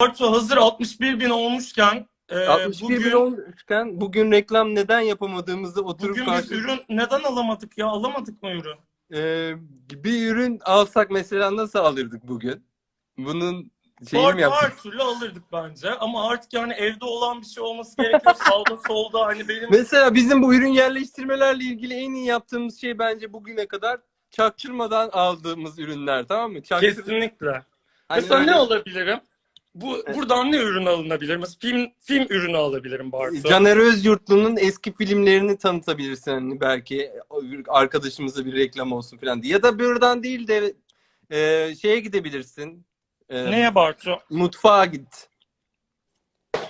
Bartu hazır 61 bin olmuşken e, 61 bin bugün, olmuşken bugün reklam neden yapamadığımızı oturup bugün karşı... biz ürün neden alamadık ya? Alamadık mı ürün? Ee, bir ürün alsak mesela nasıl alırdık bugün? Bunun şeyi mi Bartu yaptık? her türlü alırdık bence ama artık yani evde olan bir şey olması gerekiyor. Sağda solda hani benim Mesela bizim bu ürün yerleştirmelerle ilgili en iyi yaptığımız şey bence bugüne kadar çaktırmadan aldığımız ürünler tamam mı? Çaktır... kesinlikle. Hani Mesela öyle- ne alabilirim? Bu buradan ne ürün alınabilir? Mesela film film ürünü alabilirim Bartu. Caner Özyurtlu'nun eski filmlerini tanıtabilirsin hani belki arkadaşımıza bir reklam olsun falan diye. Ya da buradan değil de e, şeye gidebilirsin. E, Neye Bartu? Mutfağa git.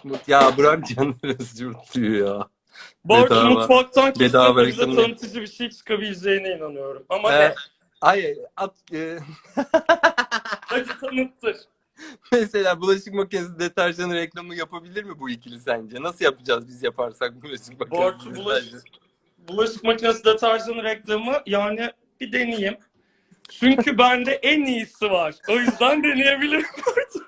Mut- Ya bırak Caner Özyurtlu'yu ya. Bartu Bedava- mutfaktan bedava bize tanıtıcı bir şey çıkabileceğine inanıyorum. Ama Ee, ne? Ay, at, e, Hadi tanıttır. mesela bulaşık makinesi deterjanı reklamı yapabilir mi bu ikili sence? Nasıl yapacağız biz yaparsak bulaşık makinesi Bartu bulaşık, bulaşık makinesi deterjanı reklamı yani bir deneyeyim. Çünkü bende en iyisi var. O yüzden deneyebilirim Bartu.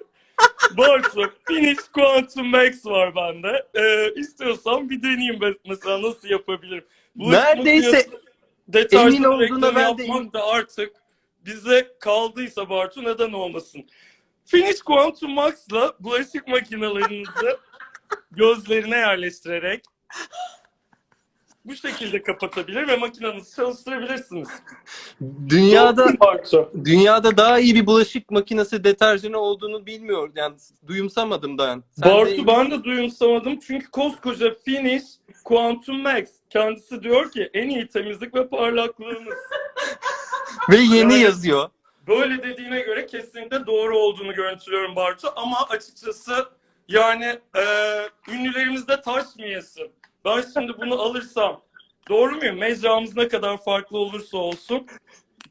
Bartu, Finish Quantum Max var bende. Ee, istiyorsan bir deneyeyim mesela nasıl yapabilirim. Bulaşık Neredeyse emin olduğuna reklamı ben de yapmak da artık bize kaldıysa Bartu neden olmasın. Finish Quantum Max'la bulaşık makinelerinizi gözlerine yerleştirerek bu şekilde kapatabilir ve makinenizi çalıştırabilirsiniz. dünyada dünyada daha iyi bir bulaşık makinesi deterjanı olduğunu bilmiyor. Yani duyumsamadım da. yani. Sen de- Bartu ben de duyumsamadım çünkü koskoca Finish Quantum Max kendisi diyor ki en iyi temizlik ve parlaklığımız. ve yeni Yani- yazıyor. Böyle dediğine göre kesinlikle doğru olduğunu görüntülüyorum Bartu ama açıkçası yani e, ünlülerimiz de taş mı yesin? Ben şimdi bunu alırsam doğru muyum? Mecramız ne kadar farklı olursa olsun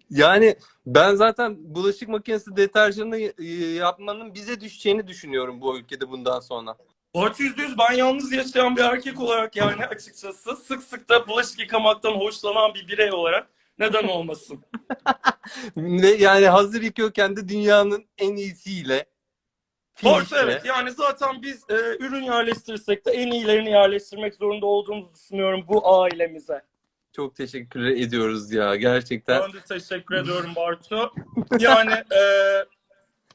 Yani ben zaten bulaşık makinesi deterjanı yapmanın bize düşeceğini düşünüyorum bu ülkede bundan sonra. Bartu yüzde yüz ben yalnız yaşayan bir erkek olarak yani açıkçası sık sık da bulaşık yıkamaktan hoşlanan bir birey olarak neden olmasın? Yani hazır yıkıyorken de dünyanın en iyisiyle. Finişle. evet yani zaten biz e, ürün yerleştirirsek de en iyilerini yerleştirmek zorunda olduğumuzu düşünüyorum bu ailemize. Çok teşekkür ediyoruz ya gerçekten. Ben de teşekkür ediyorum Bartu. Yani e,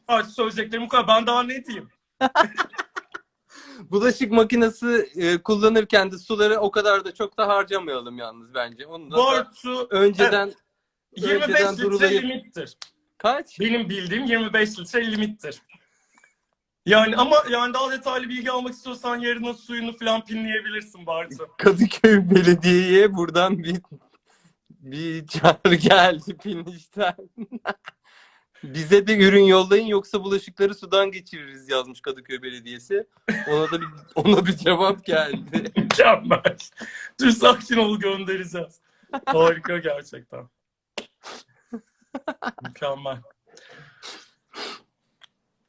artık söyleyeceklerim bu kadar. Ben daha ne diyeyim? Bulaşık makinesi e, kullanırken de suları o kadar da çok da harcamayalım yalnız bence. Onu da, da Bartu önceden 25 önceden litre durulayıp- limittir. kaç? Benim bildiğim 25 litre limittir. Yani ama yani daha detaylı bilgi almak istiyorsan yarının suyunu falan pinleyebilirsin Bartu. Kadıköy Belediye'ye buradan bir bir çağrı geldi Piniş'ten. Bize de ürün yollayın yoksa bulaşıkları sudan geçiririz yazmış Kadıköy Belediyesi. Ona da bir, ona bir cevap geldi. Mükemmel. Dur sakin ol göndereceğiz. Harika gerçekten. Mükemmel.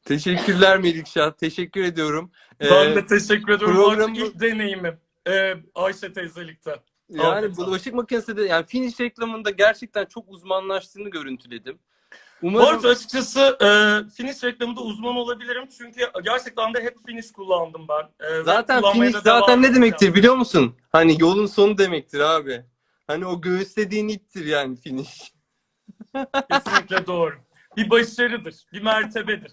Teşekkürler Melikşah. Teşekkür ediyorum. Ee, Ben de teşekkür ediyorum. programı- Artık ilk deneyimim. Ee, Ayşe teyzelikte. yani olsun. bulaşık makinesi de yani finish reklamında gerçekten çok uzmanlaştığını görüntüledim. Umarım Bu arada açıkçası e, finish reklamında uzman olabilirim. Çünkü gerçekten de hep finish kullandım ben. E, Zaten finish zaten ne demektir biliyor musun? Hani yolun sonu demektir abi. Hani o göğüslediğin iptir yani finish. Kesinlikle doğru. Bir başarıdır, bir mertebedir.